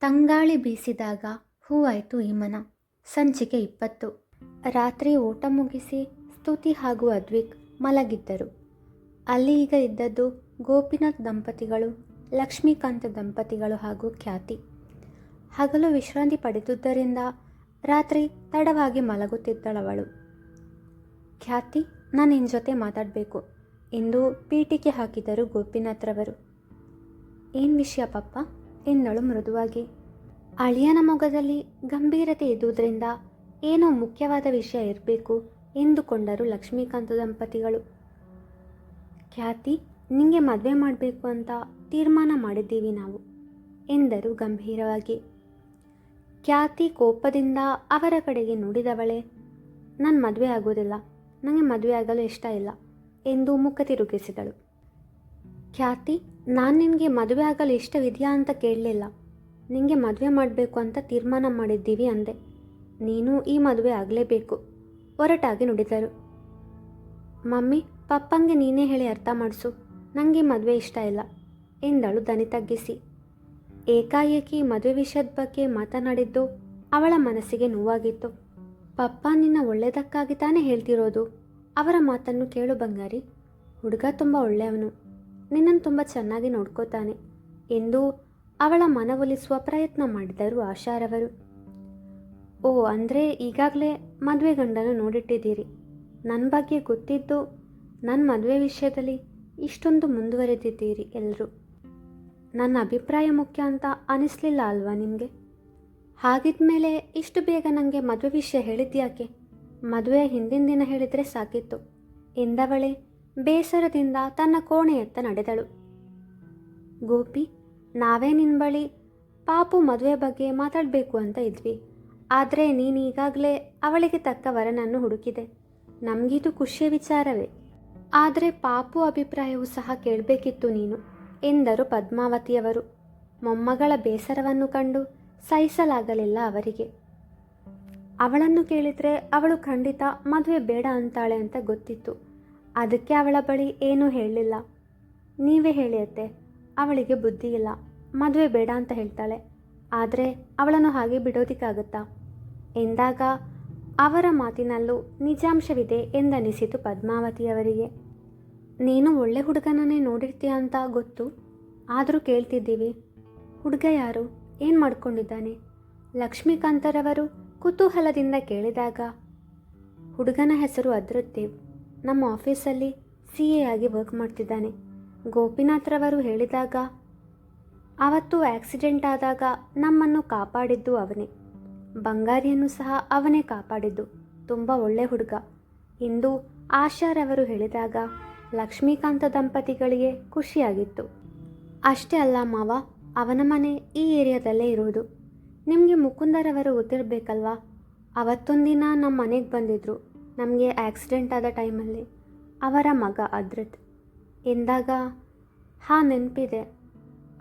ತಂಗಾಳಿ ಬೀಸಿದಾಗ ಹೂವಾಯಿತು ಈ ಮನ ಸಂಚಿಕೆ ಇಪ್ಪತ್ತು. ರಾತ್ರಿ ಊಟ ಮುಗಿಸಿ ಸ್ತುತಿ ಹಾಗೂ ಅದ್ವಿಕ್ ಮಲಗಿದ್ದರು. ಅಲ್ಲಿ ಈಗ ಇದ್ದದ್ದು ಗೋಪಿನಾಥ್ ದಂಪತಿಗಳು, ಲಕ್ಷ್ಮೀಕಾಂತ ದಂಪತಿಗಳು ಹಾಗೂ ಖ್ಯಾತಿ. ಹಗಲು ವಿಶ್ರಾಂತಿ ಪಡೆದುದರಿಂದ ರಾತ್ರಿ ತಡವಾಗಿ ಮಲಗುತ್ತಿದ್ದಳವಳು. ಖ್ಯಾತಿ, ನಾನು ನಿನ್ನ ಜೊತೆ ಮಾತಾಡಬೇಕು. ಎಂದು ಪೀಠಿಕೆ ಹಾಕಿದರು ಗೋಪಿನಾಥ್ರವರು. ಏನು ವಿಷಯ ಪಪ್ಪ ಎಂದಳು ಮೃದುವಾಗಿ. ಅಳಿಯನ ಮೊಗದಲ್ಲಿ ಗಂಭೀರತೆ ಇದ್ದುದರಿಂದ ಏನೋ ಮುಖ್ಯವಾದ ವಿಷಯ ಇರಬೇಕು ಎಂದುಕೊಂಡರು ಲಕ್ಷ್ಮೀಕಾಂತ ದಂಪತಿಗಳು. ಖ್ಯಾತಿ, ನಿಂಗೆ ಮದುವೆ ಮಾಡಬೇಕು ಅಂತ ತೀರ್ಮಾನ ಮಾಡಿದ್ದೀವಿ ನಾವು, ಎಂದರು ಗಂಭೀರವಾಗಿ. ಖ್ಯಾತಿ ಕೋಪದಿಂದ ಅವರ ಕಡೆಗೆ ನುಡಿದವಳೆ, ನಾನು ಮದುವೆ ಆಗೋದಿಲ್ಲ ನನಗೆ ಮದುವೆ ಆಗಲು ಇಷ್ಟ ಇಲ್ಲ, ಎಂದು ಮುಖ ತಿರುಗಿಸಿದಳು. ಖ್ಯಾತಿ ನಾನು ನಿನಗೆ ಮದುವೆ ಆಗಲು ಇಷ್ಟವಿದೆಯಾ ಅಂತ ಕೇಳಲಿಲ್ಲ. ನಿನಗೆ ಮದುವೆ ಮಾಡಬೇಕು ಅಂತ ತೀರ್ಮಾನ ಮಾಡಿದ್ದೀವಿ ಅಂದೆ. ನೀನು ಈ ಮದುವೆ ಆಗಲೇಬೇಕು, ಒರಟಾಗಿ ನುಡಿದರು. ಮಮ್ಮಿ, ಪಪ್ಪಂಗೆ ನೀನೇ ಹೇಳಿ ಅರ್ಥ ಮಾಡಿಸು ನನಗೆ ಮದುವೆ ಇಷ್ಟ ಇಲ್ಲ, ಎಂದಳು ದನಿ ತಗ್ಗಿಸಿ ಏಕಾಏಕಿ ಮದುವೆ ವಿಷಯದ ಬಗ್ಗೆ ಮಾತನಾಡಿದ್ದು ಅವಳ ಮನಸ್ಸಿಗೆ ನೋವಾಗಿತ್ತು. ಪಪ್ಪ, ನಿನ್ನ ಒಳ್ಳೆಯದಕ್ಕಾಗಿ ತಾನೇ ಹೇಳ್ತಿರೋದು? ಅವರ ಮಾತನ್ನು ಕೇಳು ಬಂಗಾರಿ, ಹುಡುಗ ತುಂಬ ಒಳ್ಳೆಯವನು. ನಿನ್ನನ್ನು ತುಂಬ ಚೆನ್ನಾಗಿ ನೋಡ್ಕೋತಾನೆ ಎಂದು ಅವಳ ಮನವೊಲಿಸುವ ಪ್ರಯತ್ನ ಮಾಡಿದರು ಆಶಾರವರು. ಓ, ಅಂದರೆ ಈಗಾಗಲೇ ಮದುವೆ ಗಂಡನ ನೋಡಿಟ್ಟಿದ್ದೀರಿ. ನನ್ನ ಬಗ್ಗೆ ಗೊತ್ತಿದ್ದು ನನ್ನ ಮದುವೆ ವಿಷಯದಲ್ಲಿ ಇಷ್ಟೊಂದು ಮುಂದುವರೆದಿದ್ದೀರಿ ಎಲ್ಲರೂ ನನ್ನ ಅಭಿಪ್ರಾಯ ಮುಖ್ಯ ಅಂತ ಅನಿಸ್ಲಿಲ್ಲ ಅಲ್ವಾ ನಿಮಗೆ? ಹಾಗಿದ್ಮೇಲೆ ಇಷ್ಟು ಬೇಗ ನನಗೆ ಮದುವೆ ವಿಷಯ ಹೇಳಿದ್ಯಾಕೆ? ಮದುವೆ ಹಿಂದಿನ ದಿನ ಹೇಳಿದರೆ ಸಾಕಿತ್ತು. ಎಂದವಳೆ ಬೇಸರದಿಂದ ತನ್ನ ಕೋಣೆಯತ್ತ ನಡೆದಳು. ಗೋಪಿ, ನಾವೇ ನಿನ್ನ ಬಳಿ? ಪಾಪು ಮದುವೆ ಬಗ್ಗೆ ಮಾತಾಡಬೇಕು ಅಂತ ಇದ್ವಿ. ಆದರೆ ನೀನೀಗಾಗಲೇ ಅವಳಿಗೆ ತಕ್ಕ ವರನನ್ನು ಹುಡುಕಿದೆ. ನಮಗಿದು ಖುಷಿಯ ವಿಚಾರವೇ. ಆದರೆ ಪಾಪು ಅಭಿಪ್ರಾಯವು ಸಹ ಕೇಳಬೇಕಿತ್ತು ನೀನು, ಎಂದರು ಪದ್ಮಾವತಿಯವರು. ಮೊಮ್ಮಗಳ ಬೇಸರವನ್ನು ಕಂಡು ಸಹಿಸಲಾಗಲಿಲ್ಲ ಅವರಿಗೆ. ಅವಳನ್ನು ಕೇಳಿದರೆ ಅವಳು ಖಂಡಿತ ಮದುವೆ ಬೇಡ ಅಂತಾಳೆ ಅಂತ ಗೊತ್ತಿತ್ತು. ಅದಕ್ಕೆ ಅವಳ ಬಳಿ ಏನೂ ಹೇಳಲಿಲ್ಲ. ನೀವೇ ಹೇಳಿಯತ್ತೆ, ಅವಳಿಗೆ ಬುದ್ಧಿ ಇಲ್ಲ ಮದುವೆ ಬೇಡ ಅಂತ ಹೇಳ್ತಾಳೆ. ಆದರೆ ಅವಳನ್ನು ಹಾಗೆ ಬಿಡೋದಕ್ಕಾಗುತ್ತಾ? ಎಂದಾಗ ಅವರ ಮಾತಿನಲ್ಲೂ ನಿಜಾಂಶವಿದೆ ಎಂದನಿಸಿತು ಪದ್ಮಾವತಿಯವರಿಗೆ. ನೀನು ಒಳ್ಳೆ ಹುಡುಗನನ್ನೇ ನೋಡಿರ್ತೀಯ ಅಂತ ಗೊತ್ತು. ಆದರೂ ಕೇಳ್ತಿದ್ದೀವಿ. ಹುಡುಗ ಯಾರು? ಏನು ಮಾಡ್ಕೊಂಡಿದ್ದಾನೆ? ಲಕ್ಷ್ಮೀಕಾಂತರವರು ಕುತೂಹಲದಿಂದ ಕೇಳಿದಾಗ, ಹುಡುಗನ ಹೆಸರು ಅದ್ರದ್ದೇವ್ ನಮ್ಮ ಆಫೀಸಲ್ಲಿ ಸಿ ಎ ಆಗಿ ವರ್ಕ್ ಮಾಡ್ತಿದ್ದಾನೆ. ಗೋಪಿನಾಥ್ರವರು ಹೇಳಿದಾಗ, ಅವತ್ತು ಆಕ್ಸಿಡೆಂಟ್ ಆದಾಗ ನಮ್ಮನ್ನು ಕಾಪಾಡಿದ್ದು ಅವನೇ. ಬಂಗಾರಿಯನ್ನು ಸಹ ಅವನೇ ಕಾಪಾಡಿದ್ದು. ತುಂಬ ಒಳ್ಳೆ ಹುಡುಗ. ಇಂದು ಆಶಾರವರು ಹೇಳಿದಾಗ, ಲಕ್ಷ್ಮೀಕಾಂತ ದಂಪತಿಗಳಿಗೆ ಖುಷಿಯಾಗಿತ್ತು. ಅಷ್ಟೇ ಅಲ್ಲ ಮಾವ, ಅವನ ಮನೆ ಈ ಏರಿಯಾದಲ್ಲೇ ಇರುವುದು ನಿಮಗೆ ಮುಕುಂದರವರು ಗೊತ್ತಿರಬೇಕಲ್ವಾ? ಅವತ್ತೊಂದಿನ ನಮ್ಮ ಮನೆಗೆ ಬಂದಿದ್ದರು ನಮಗೆ ಆಕ್ಸಿಡೆಂಟ್ ಆದ ಟೈಮಲ್ಲಿ ಅವರ ಮಗ ಅದ್ರದ್ದು ಎಂದಾಗ, ಹಾಂ, ನೆನಪಿದೆ.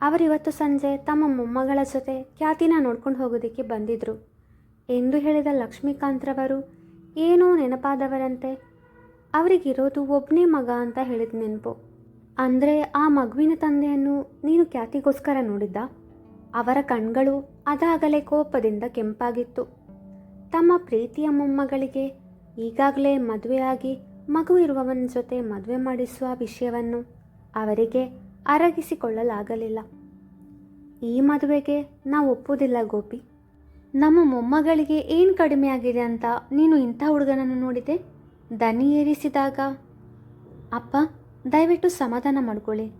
ಅವರಿವತ್ತು ಸಂಜೆ ತಮ್ಮ ಮೊಮ್ಮಗಳ ಜೊತೆ ಖ್ಯಾತಿನ ನೋಡ್ಕೊಂಡು ಹೋಗೋದಕ್ಕೆ ಬಂದಿದ್ದರು ಎಂದು ಹೇಳಿದ ಲಕ್ಷ್ಮೀಕಾಂತ್ರವರು, ಏನೋ ನೆನಪಾದವರಂತೆ, ಅವರಿಗಿರೋದು ಒಬ್ಬನೇ ಮಗ ಅಂತ ಹೇಳಿದ ನೆನಪು. ಅಂದರೆ ಆ ಮಗುವಿನ ತಂದೆಯನ್ನು ನೀನು ಖ್ಯಾತಿಗೋಸ್ಕರ ನೋಡಿದ್ದ? ಅವರ ಕಣ್ಗಳು ಅದಾಗಲೇ ಕೋಪದಿಂದ ಕೆಂಪಾಗಿತ್ತು. ತಮ್ಮ ಪ್ರೀತಿಯ ಮೊಮ್ಮಗಳಿಗೆ ಈಗಾಗಲೇ ಮದುವೆಯಾಗಿ ಮಗು ಇರುವವನ ಜೊತೆ ಮದುವೆ ಮಾಡಿಸುವ ವಿಷಯವನ್ನು ಅವರಿಗೆ ಅರಗಿಸಿಕೊಳ್ಳಲಾಗಲಿಲ್ಲ. ಈ ಮದುವೆಗೆ ನಾವು ಒಪ್ಪುವುದಿಲ್ಲ ಗೋಪಿ. ನಮ್ಮ ಮೊಮ್ಮಗಳಿಗೆ ಏನು ಕಡಿಮೆ ಆಗಿದೆ ಅಂತ ನೀನು ಇಂಥ ಹುಡುಗನನ್ನು ನೋಡಿದೆ? ದನಿ ಏರಿಸಿದಾಗ. ಅಪ್ಪ, ದಯವಿಟ್ಟು ಸಮಾಧಾನ ಮಾಡ್ಕೊಳ್ಳಿ.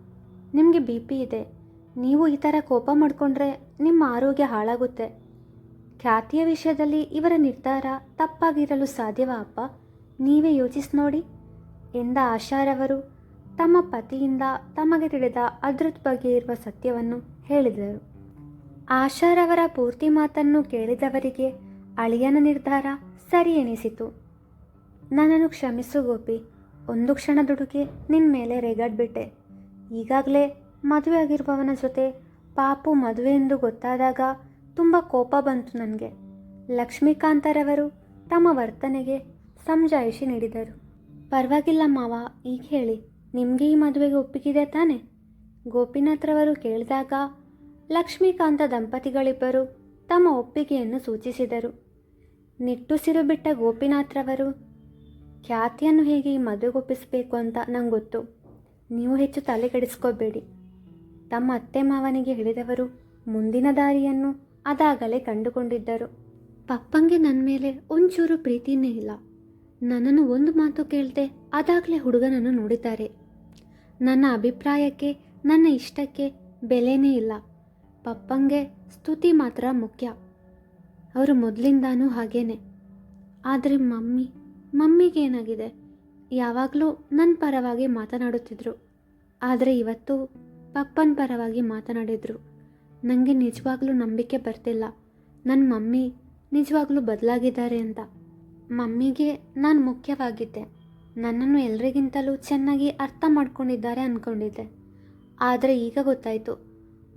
ನಿಮಗೆ ಬಿ ಪಿ ಇದೆ. ನೀವು ಈ ಥರ ಕೋಪ ಮಾಡಿಕೊಂಡ್ರೆ ನಿಮ್ಮ ಆರೋಗ್ಯ ಹಾಳಾಗುತ್ತೆ. ಖ್ಯಾತಿಯ ವಿಷಯದಲ್ಲಿ ಇವರ ನಿರ್ಧಾರ ತಪ್ಪಾಗಿರಲು ಸಾಧ್ಯವಾ ಅಪ್ಪ? ನೀವೇ ಯೋಚಿಸಿ ನೋಡಿ. ಎಂದ ಆಶಾರವರು ತಮ್ಮ ಪತಿಯಿಂದ ತಮಗೆ ತಿಳಿದ ಅದೃತ್ ಬಗ್ಗೆ ಇರುವ ಸತ್ಯವನ್ನು ಹೇಳಿದರು. ಆಶಾರವರ ಪೂರ್ತಿ ಮಾತನ್ನು ಕೇಳಿದವರಿಗೆ ಅಳಿಯನ ನಿರ್ಧಾರ ಸರಿ ಎನಿಸಿತು. ನನ್ನನ್ನು ಕ್ಷಮಿಸು ಗೋಪಿ, ಒಂದು ಕ್ಷಣ ದುಡುಕಿ ನಿನ್ನ ಮೇಲೆ ರೇಗಾಡ್ಬಿಟ್ಟೆ. ಈಗಾಗಲೇ ಮದುವೆ ಆಗಿರುವವನ ಜೊತೆ ಪಾಪು ಮದುವೆ ಎಂದು ಗೊತ್ತಾದಾಗ ತುಂಬ ಕೋಪ ಬಂತು ನನಗೆ. ಲಕ್ಷ್ಮೀಕಾಂತರವರು ತಮ್ಮ ವರ್ತನೆಗೆ ಸಮಜಾಯಿಷಿ ನೀಡಿದರು. ಪರವಾಗಿಲ್ಲ ಮಾವ, ಈಗ ಹೇಳಿ, ನಿಮಗೆ ಈ ಮದುವೆಗೆ ಒಪ್ಪಿಗಿದೆ ತಾನೆ? ಗೋಪಿನಾಥ್ರವರು ಕೇಳಿದಾಗ ಲಕ್ಷ್ಮೀಕಾಂತ ದಂಪತಿಗಳಿಬ್ಬರು ತಮ್ಮ ಒಪ್ಪಿಗೆಯನ್ನು ಸೂಚಿಸಿದರು. ನಿಟ್ಟುಸಿರು ಬಿಟ್ಟ ಗೋಪಿನಾಥ್ರವರು, ಖ್ಯಾತಿಯನ್ನು ಹೇಗೆ ಈ ಮದುವೆಗೊಪ್ಪಿಸಬೇಕು ಅಂತ ನಂಗೆ ಗೊತ್ತು ನೀವು ಹೆಚ್ಚು ತಲೆಗೆಡಿಸ್ಕೋಬೇಡಿ ತಮ್ಮ ಅತ್ತೆ ಮಾವನಿಗೆ ಹೇಳಿದವರು ಮುಂದಿನ ದಾರಿಯನ್ನು ಅದಾಗಲೇ ಕಂಡುಕೊಂಡಿದ್ದರು. ಪಪ್ಪಂಗೆ ನನ್ನ ಮೇಲೆ ಒಂಚೂರು ಪ್ರೀತಿನೇ ಇಲ್ಲ. ನನ್ನನ್ನು ಒಂದು ಮಾತು ಕೇಳದೆ ಅದಾಗಲೇ ಹುಡುಗನನ್ನು ನೋಡಿದ್ದಾರೆ. ನನ್ನ ಅಭಿಪ್ರಾಯಕ್ಕೆ, ನನ್ನ ಇಷ್ಟಕ್ಕೆ ಬೆಲೆನೇ ಇಲ್ಲ. ಪಪ್ಪಂಗೆ ಸ್ತುತಿ ಮಾತ್ರ ಮುಖ್ಯ. ಅವರು ಮೊದಲಿಂದಾನೂ ಹಾಗೇನೆ. ಆದರೆ ಮಮ್ಮಿ, ಮಮ್ಮಿಗೆ ಏನಾಗಿದೆ? ಯಾವಾಗಲೂ ನನ್ನ ಪರವಾಗಿ ಮಾತನಾಡುತ್ತಿದ್ದರು ಆದರೆ ಇವತ್ತು ಪಪ್ಪನ ಪರವಾಗಿ ಮಾತನಾಡಿದರು. ನನಗೆ ನಿಜವಾಗ್ಲೂ ನಂಬಿಕೆ ಬರ್ತಿಲ್ಲ. ನನ್ನ ಮಮ್ಮಿ ನಿಜವಾಗ್ಲೂ ಬದಲಾಗಿದ್ದಾರೆ ಅಂತ. ಮಮ್ಮಿಗೆ ನಾನು ಮುಖ್ಯವಾಗಿದ್ದೆ. ನನ್ನನ್ನು ಎಲ್ರಿಗಿಂತಲೂ ಚೆನ್ನಾಗಿ ಅರ್ಥ ಮಾಡ್ಕೊಂಡಿದ್ದಾರೆ ಅಂದ್ಕೊಂಡಿದ್ದೆ ಆದರೆ ಈಗ ಗೊತ್ತಾಯಿತು,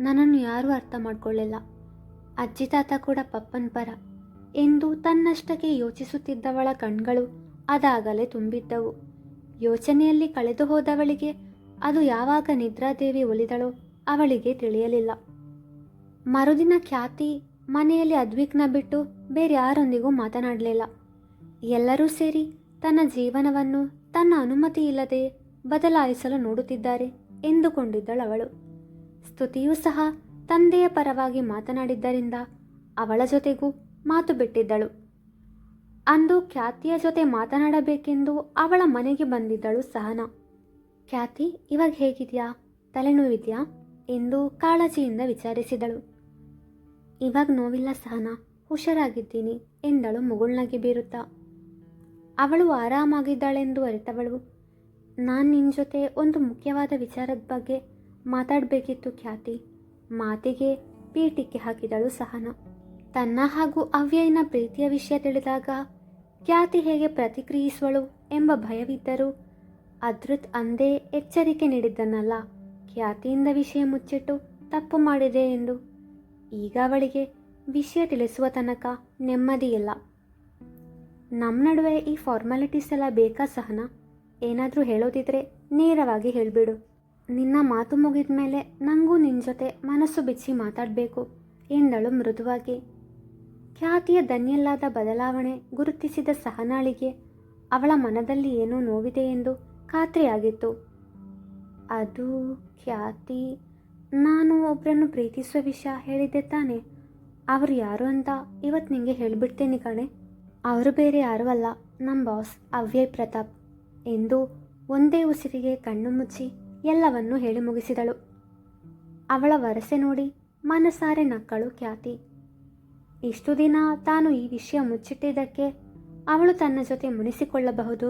ನನ್ನನ್ನು ಯಾರೂ ಅರ್ಥ ಮಾಡ್ಕೊಳ್ಳಿಲ್ಲ. ಅಜ್ಜಿ ತಾತ ಕೂಡ ಪಪ್ಪನ ಪರ. ಎಂದು ತನ್ನಷ್ಟಕ್ಕೆ ಯೋಚಿಸುತ್ತಿದ್ದವಳ ಕಣ್ಗಳು ಅದಾಗಲೇ ತುಂಬಿದ್ದವು. ಯೋಚನೆಯಲ್ಲಿ ಕಳೆದು ಹೋದವಳಿಗೆ ಅದು ಯಾವಾಗ ನಿದ್ರಾದೇವಿ ಒಲಿದಳೋ ಅವಳಿಗೆ ತಿಳಿಯಲಿಲ್ಲ. ಮರುದಿನ ಖ್ಯಾತಿ ಮನೆಯಲ್ಲಿ ಅದ್ವಿಕ್ನ ಬಿಟ್ಟು ಬೇರೆ ಯಾರೊಂದಿಗೂ ಮಾತನಾಡಲಿಲ್ಲ. ಎಲ್ಲರೂ ಸೇರಿ ತನ್ನ ಜೀವನವನ್ನು ತನ್ನ ಅನುಮತಿ ಇಲ್ಲದೆ ಬದಲಾಯಿಸಲು ನೋಡುತ್ತಿದ್ದಾರೆ ಎಂದುಕೊಂಡಿದ್ದಳು ಅವಳು. ಸ್ತುತಿಯೂ ಸಹ ತಂದೆಯ ಪರವಾಗಿ ಮಾತನಾಡಿದ್ದರಿಂದ ಅವಳ ಜೊತೆಗೂ ಮಾತು ಬಿಟ್ಟಿದ್ದಳು. ಅಂದು ಖ್ಯಾತಿಯ ಜೊತೆ ಮಾತನಾಡಬೇಕೆಂದು ಅವಳ ಮನೆಗೆ ಬಂದಿದ್ದಳು ಸಹನಾ. ಖ್ಯಾತಿ ಇವಾಗ ಹೇಗಿದೆಯಾ? ತಲೆನೋವಿದೆಯಾ? ಎಂದು ಕಾಳಜಿಯಿಂದ ವಿಚಾರಿಸಿದಳು. ಇವಾಗ ನೋವಿಲ್ಲ ಸಹನಾ. ಹುಷಾರಾಗಿದ್ದೀನಿ. ಎಂದಳು ಮುಗುಳ್ನಗೆ ಬೀರುತ್ತಾ. ಅವಳು ಆರಾಮಾಗಿದ್ದಾಳೆಂದು ಅರಿತವಳು. ನಾನು ನಿನ್ನ ಜೊತೆ ಒಂದು ಮುಖ್ಯವಾದ ವಿಚಾರದ ಬಗ್ಗೆ ಮಾತಾಡಬೇಕಿತ್ತು ಖ್ಯಾತಿ. ಮಾತಿಗೆ ಪೀಟಿಕೆ ಹಾಕಿದಳು ಸಹನಾ. ತನ್ನ ಹಾಗೂ ಅವ್ಯಯನ ಪ್ರೀತಿಯ ವಿಷಯ ತಿಳಿದಾಗ ಖ್ಯಾತಿ ಹೇಗೆ ಪ್ರತಿಕ್ರಿಯಿಸುವಳು ಎಂಬ ಭಯವಿದ್ದರೂ ಅದೃತ್ ಅಂದೇ ಎಚ್ಚರಿಕೆ ನೀಡಿದ್ದನಲ್ಲ. ಖ್ಯಾತಿಯಿಂದ ವಿಷಯ ಮುಚ್ಚಿಟ್ಟು ತಪ್ಪು ಮಾಡಿದೆ ಎಂದು ಈಗ ಅವಳಿಗೆ ವಿಷಯ ತಿಳಿಸುವ ತನಕ ನೆಮ್ಮದಿಯಿಲ್ಲ. ನಮ್ಮ ನಡುವೆ ಈ ಫಾರ್ಮಾಲಿಟೀಸ್ ಎಲ್ಲ ಬೇಕಾ ಸಹನ? ಏನಾದರೂ ಹೇಳೋದಿದ್ರೆ ನೇರವಾಗಿ ಹೇಳಿಬಿಡು. ನಿನ್ನ ಮಾತು ಮುಗಿದ ಮೇಲೆ ನನಗೂ ನಿನ್ನ ಜೊತೆ ಮನಸ್ಸು ಬಿಚ್ಚಿ ಮಾತಾಡಬೇಕು, ಎಂದಳು ಮೃದುವಾಗಿ. ಖ್ಯಾತಿಯ ದನ್ಯಲ್ಲಾದ ಬದಲಾವಣೆ ಗುರುತಿಸಿದ ಸಹನಾಳಿಗೆ ಅವಳ ಮನದಲ್ಲಿ ಏನೋ ನೋವಿದೆ ಎಂದು ಖಾತ್ರಿಯಾಗಿತ್ತು. ಅದು ಖ್ಯಾತಿ ನಾನು ಒಬ್ಬರನ್ನು ಪ್ರೀತಿಸುವ ವಿಷಯ ಹೇಳಿದ್ದೆ ತಾನೆ. ಅವರು ಯಾರು ಅಂತ ಇವತ್ತು ನಿಮಗೆ ಹೇಳಿಬಿಡ್ತೇನೆ ಕಣೆ. ಅವರು ಬೇರೆ ಯಾರೂ ಅಲ್ಲ ನಮ್ಮ ಬಾಸ್ ಅವ್ಯಯ್ ಪ್ರತಾಪ್. ಎಂದು ಒಂದೇ ಉಸಿರಿಗೆ ಕಣ್ಣು ಮುಚ್ಚಿ ಎಲ್ಲವನ್ನೂ ಹೇಳಿ ಮುಗಿಸಿದಳು. ಅವಳ ವರಸೆ ನೋಡಿ ಮನಸಾರೆ ನಕ್ಕಳು ಖ್ಯಾತಿ. ಇಷ್ಟು ದಿನ ತಾನು ಈ ವಿಷಯ ಮುಚ್ಚಿಟ್ಟಿದ್ದಕ್ಕೆ ಅವಳು ತನ್ನ ಜೊತೆ ಮುನಿಸಿಕೊಳ್ಳಬಹುದು,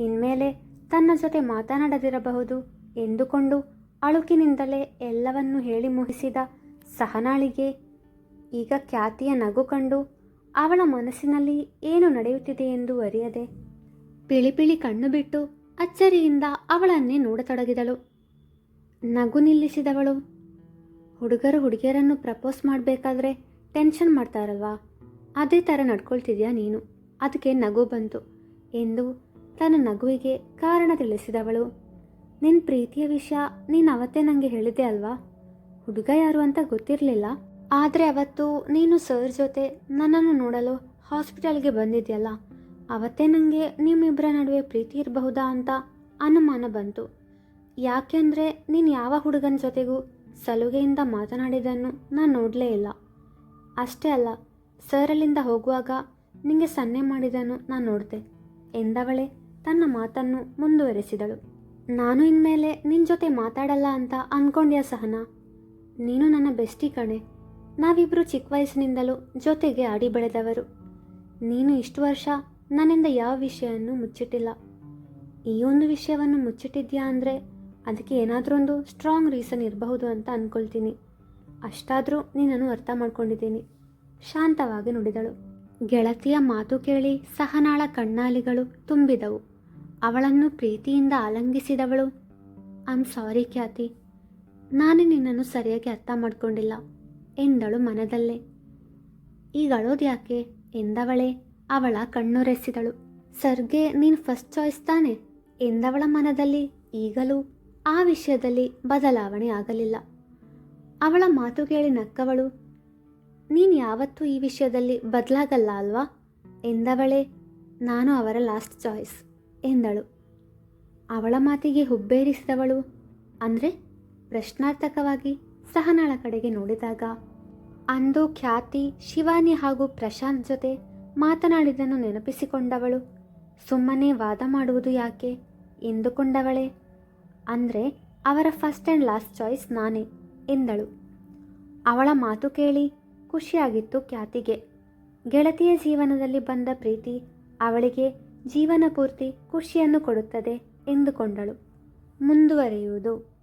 ಇನ್ಮೇಲೆ ತನ್ನ ಜೊತೆ ಮಾತನಾಡದಿರಬಹುದು ಎಂದುಕೊಂಡು ಅಳುಕಿನಿಂದಲೇ ಎಲ್ಲವನ್ನೂ ಹೇಳಿ ಮುಗಿಸಿದ ಸಹನಾಳಿಗೆ ಈಗ ಖ್ಯಾತಿಯ ನಗು ಕಂಡು ಅವಳ ಮನಸ್ಸಿನಲ್ಲಿ ಏನು ನಡೆಯುತ್ತಿದೆ ಎಂದು ಅರಿಯದೆ ಪಿಳಿ ಪಿಳಿ ಕಣ್ಣು ಬಿಟ್ಟು ಅಚ್ಚರಿಯಿಂದ ಅವಳನ್ನೇ ನೋಡತೊಡಗಿದಳು. ನಗು ನಿಲ್ಲಿಸಿದವಳು. ಹುಡುಗರು ಹುಡುಗಿಯರನ್ನು ಪ್ರಪೋಸ್ ಮಾಡಬೇಕಾದ್ರೆ ಟೆನ್ಷನ್ ಮಾಡ್ತಾರಲ್ವಾ? ಅದೇ ಥರ ನಡ್ಕೊಳ್ತಿದ್ಯಾ ನೀನು? ಅದಕ್ಕೆ ನಗು ಬಂತು ಎಂದು ತನ್ನ ನಗುವಿಗೆ ಕಾರಣ ತಿಳಿಸಿದವಳು. ನಿನ್ನ ಪ್ರೀತಿಯ ವಿಷಯ ನೀನು ಅವತ್ತೇ ನನಗೆ ಹೇಳಿದೆ ಅಲ್ವಾ? ಹುಡುಗ ಯಾರು ಅಂತ ಗೊತ್ತಿರಲಿಲ್ಲ. ಆದರೆ ಅವತ್ತು ನೀನು ಸರ್ ಜೊತೆ ನನ್ನನ್ನು ನೋಡಲು ಹಾಸ್ಪಿಟಲ್ಗೆ ಬಂದಿದೆಯಲ್ಲ? ಅವತ್ತೇ ನನಗೆ ನಿಮ್ಮಿಬ್ಬರ ನಡುವೆ ಪ್ರೀತಿ ಇರಬಹುದಾ ಅಂತ ಅನುಮಾನ ಬಂತು. ಯಾಕೆಂದರೆ ನೀನು ಯಾವ ಹುಡುಗನ ಜೊತೆಗೂ ಸಲುಗೆಯಿಂದ ಮಾತನಾಡಿದ್ದನ್ನು ನಾನು ನೋಡಲೇ ಇಲ್ಲ. ಅಷ್ಟೇ ಅಲ್ಲ, ಸರ್ ಅಲ್ಲಿಂದ ಹೋಗುವಾಗ ನಿಮಗೆ ಸನ್ನೆ ಮಾಡಿದನು ನಾನು ನೋಡಿದೆ. ಎಂದವಳೆ ತನ್ನ ಮಾತನ್ನು ಮುಂದುವರೆಸಿದಳು. ನಾನು ಇನ್ಮೇಲೆ ನಿನ್ನ ಜೊತೆ ಮಾತಾಡಲ್ಲ ಅಂತ ಅಂದ್ಕೊಂಡ್ಯಾ ಸಹನಾ? ನೀನು ನನ್ನ ಬೆಸ್ಟಿ ಕಣೆ. ನಾವಿಬ್ಬರು ಚಿಕ್ಕ ವಯಸ್ಸಿನಿಂದಲೂ ಜೊತೆಗೆ ಆಡಿ ಬೆಳೆದವರು. ನೀನು ಇಷ್ಟು ವರ್ಷ ನನ್ನಿಂದ ಯಾವ ವಿಷಯವನ್ನು ಮುಚ್ಚಿಟ್ಟಿಲ್ಲ. ಈ ಒಂದು ವಿಷಯವನ್ನು ಮುಚ್ಚಿಟ್ಟಿದ್ಯಾ ಅಂದರೆ ಅದಕ್ಕೆ ಏನಾದರೂ ಒಂದು ಸ್ಟ್ರಾಂಗ್ ರೀಸನ್ ಇರಬಹುದು ಅಂತ ಅಂದ್ಕೊಳ್ತೀನಿ ಅಷ್ಟಾದರೂ ನೀನನ್ನು ಅರ್ಥ ಮಾಡ್ಕೊಂಡಿದ್ದೀನಿ. ಶಾಂತವಾಗಿ ನುಡಿದಳು. ಗೆಳತಿಯ ಮಾತು ಕೇಳಿ ಸಹನಾಳ ಕಣ್ಣಾಲಿಗಳು ತುಂಬಿದವು. ಅವಳನ್ನು ಪ್ರೀತಿಯಿಂದ ಆಲಂಗಿಸಿದವಳು. ಐಮ್ ಸಾರಿ ಖ್ಯಾತಿ. ನಾನೇ ನಿನ್ನನ್ನು ಸರಿಯಾಗಿ ಅರ್ಥ ಮಾಡಿಕೊಂಡಿಲ್ಲ, ಎಂದಳು ಮನದಲ್ಲೇ. ಈಗ ಅಳೋದ್ಯಾಕೆ ಎಂದವಳೇ. ಅವಳ ಕಣ್ಣುರೆಸಿದಳು. ಸರ್ಗೆ, ನೀನು ಫಸ್ಟ್ ಚಾಯ್ಸ್ ತಾನೆ? ಎಂದವಳ ಮನದಲ್ಲಿ ಈಗಲೂ ಆ ವಿಷಯದಲ್ಲಿ ಬದಲಾವಣೆ ಆಗಲಿಲ್ಲ. ಅವಳ ಮಾತು ಕೇಳಿ ನಕ್ಕವಳು. ನೀನು ಯಾವತ್ತೂ ಈ ವಿಷಯದಲ್ಲಿ ಬದಲಾಗಲ್ಲ ಅಲ್ವಾ? ಎಂದವಳೇ. ನಾನು ಅವರ ಲಾಸ್ಟ್ ಚಾಯ್ಸ್ ಎಂದಳು. ಅವಳ ಮಾತಿಗೆ ಹುಬ್ಬೇರಿಸಿದವಳು? ಅಂದರೆ ಪ್ರಶ್ನಾರ್ಥಕವಾಗಿ ಸಹನಾಳ ಕಡೆಗೆ ನೋಡಿದಾಗ ಅಂದು ಖ್ಯಾತಿ ಶಿವಾನಿ ಹಾಗೂ ಪ್ರಶಾಂತ್ ಜೊತೆ ಮಾತನಾಡಿದನ್ನು ನೆನಪಿಸಿಕೊಂಡವಳು. ಸುಮ್ಮನೆ ವಾದ ಮಾಡುವುದು ಯಾಕೆ? ಎಂದುಕೊಂಡವಳೆ. ಅಂದರೆ ಅವರ ಫಸ್ಟ್ ಆ್ಯಂಡ್ ಲಾಸ್ಟ್ ಚಾಯ್ಸ್ ನಾನೇ, ಎಂದಳು. ಅವಳ ಮಾತು ಕೇಳಿ ಖುಷಿಯಾಗಿತ್ತು ಖ್ಯಾತಿಗೆ. ಗೆಳತಿಯ ಜೀವನದಲ್ಲಿ ಬಂದ ಪ್ರೀತಿ ಅವಳಿಗೆ ಜೀವನ ಪೂರ್ತಿ ಖುಷಿಯನ್ನು ಕೊಡುತ್ತದೆ ಎಂದುಕೊಂಡಳು. ಮುಂದುವರಿಯುವುದು.